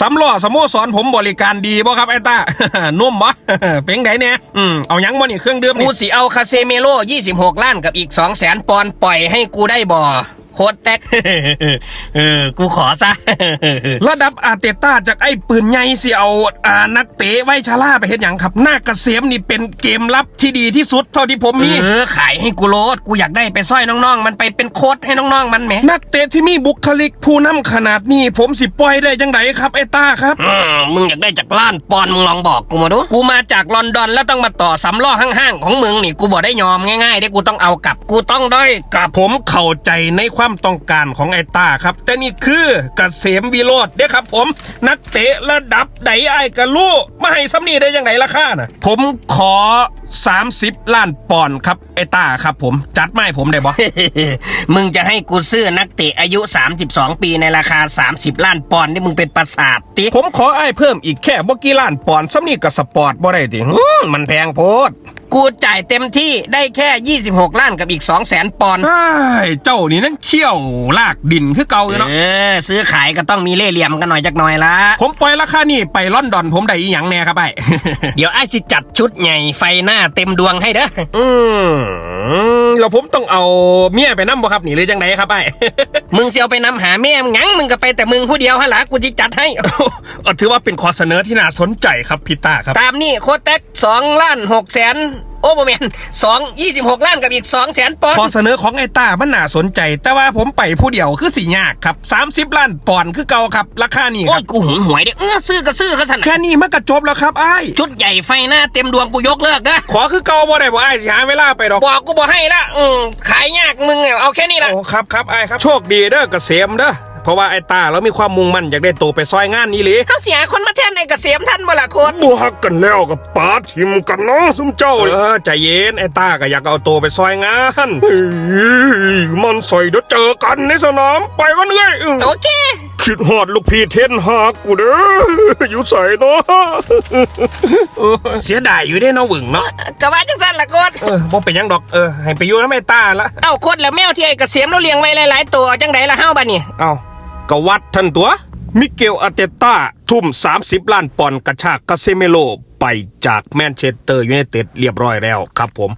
สำล้อสโมสรผมบริการดีบ่ครับไอ้ต้านุ่มบ่เป็งไงเนี่ยอืมเอายังบ่นี่เครื่องดื่มกูนี่สิเอาคาเซเมโล26 ล้านกับอีก 2 0 0แสนปอนด์ปล่อยให้กูได้บ่ โคตรแตกเออ กูขอซะ ระดับอาร์เตต้าจากไอ้ปืนใหญ่สิเอาอ่านักเตะไว้ชาล่าไปเฮ็ดหยังครับ หน้าเกษมนี่เป็นเกมลับที่ดีที่สุดเท่าที่ผมมี เออ ขายให้กูโลด กูอยากได้ไปสร้อยน้องๆ มันไปเป็นโค้ดให้น้องๆ มันแหม นักเตะที่มีบุคลิกผู้นำขนาดนี้ ผมสิปล่อยได้จังไดครับไอ้ต้าครับ อืมมึงอยากได้จากล้านปอนด์มึงลองบอกกูมาดู กูมาจากลอนดอนแล้วต้องมาต่อสำล้อห้างๆของมึงนี่กูบอกได้ยอมง่ายๆได้กูต้องเอากลับ กูต้องได้กลับ ผมเข้าใจในความต้องการของไอ้ต้าครับ แต่นี่คือเกษมวิโรธเด้ครับ ผมนักเตะระดับไดไอ้ายกะลูมาให้ซ้ำนี่ได้ยังไงราคาน่ะ ผมขอ 30 ล้านปอนด์ครับไอ้ต้าครับ ผมจัดมาให้ผมได้บ่ มึงจะให้กูซื้อนักเตะอายุ 32 ปีในราคา 30 ล้านปอนด์ที่มึงเป็นประสาทติผมขอไอ้ายเพิ่มอีกแค่บ่กี่ล้านปอนด์ซ้ำนี่ก็สปอร์ตบ่ได้ติอื้อมันแพงโพด กูจ่ายเต็มที่ได้แค่ 26 ล้านกับอีก 2 0 0แสนปอนด์อ้ายเจ้านี่นั่นเขี้ยวลากดินคือเก่าอยู่เนาะ เออ ซื้อขายก็ต้องมีเล่ห์เหลี่ยมกันหน่อยจักหน่อยละ ผมปล่อยราคานี่ไปลอนดอนผมได้อีหยังแน่ครับไอ้ เดี๋ยวไอ้สิจัดชุดใหญ่ไฟหน้าเต็มดวงให้เด้อ อืมแล้วผมต้องเอาเมียไปนั่บ่ครับนี่หรือจังไดครับไอ้ มึงเสียวไปนำหาแม่มึงหยังมึงก็ไปแต่มึงผู้เดียวฮะล่ะกูจะจัดให้เออถือว่าเป็นข้อเสนอที่น่าสนใจครับพี่ตาครับ ตามนี่โคตรแท็กสองล้านหกแสนโอ้โมเมนสองยี่สิบหกล้านกับอีกสองแสนปอนด์ข้อเสนอของไอ้ตามันน่าสนใจ แต่ว่าผมไปผู้เดียวคือสิยากครับ30ล้านปอนด์คือเก่าครับราคานี่คโอ้รัยบกูหงหวยเด้อเออซื้อก็ซื้อก็สั่นแค่นี้มันก็จบแล้วครับไอ้ายชุดใหญ่ไฟหน้าเต็มดวงกูยกเลิกนะขอคือเก่าบ่ได้บ่ไอ้ายสิหาเวลาไปดอกบอกกูบอกให้ละอืมขายยากมึงอะเอาแค่นี้ละโอ้ครับครับไอ้ายครับโชคดีเด้อเกษมเด้อเพราะว่าไอ้ตาเรามีความมุ่งมั่นอยากได้โตไปซอยงานนี้หลีเขาเสียคนมา แทนในเกษมท่านบ่ล่ะโคตรบวกกันแล้วกับปาทิมกันเนาะซุมเจ้า เออใจเย็นไอ้ตาก็อยากเอาตัวไปซอยงานเฮ้ยมันใส่เดี๋ยวเจอกันในสนามไปกันเลยอื้อโอเคคิดหอดลูกพี่เทนหากูเด้ออยู่ใส่เนาะเออเสียดายอยู่ได้เนาะหวึงเนาะก็ว่าจังสั่นล่ะโคตรเออบ่เป็นหยังดอกเออให้ไปอยู่น้ำไอ้ตาละเอ้าโคตรแล้วแมวที่ไอ้เกษมเราเลี้ยงไว้หลายๆตัวจังไดล่ะเฮาบัดนี้เอาก็วัดท่านตัว มิเกลอาเตต้า ทุ่ม 30 ล้านปอนด์กระชากกาเซเมโล ไปจากแมนเชสเตอร์ยูไนเต็ดเรียบร้อยแล้วครับผม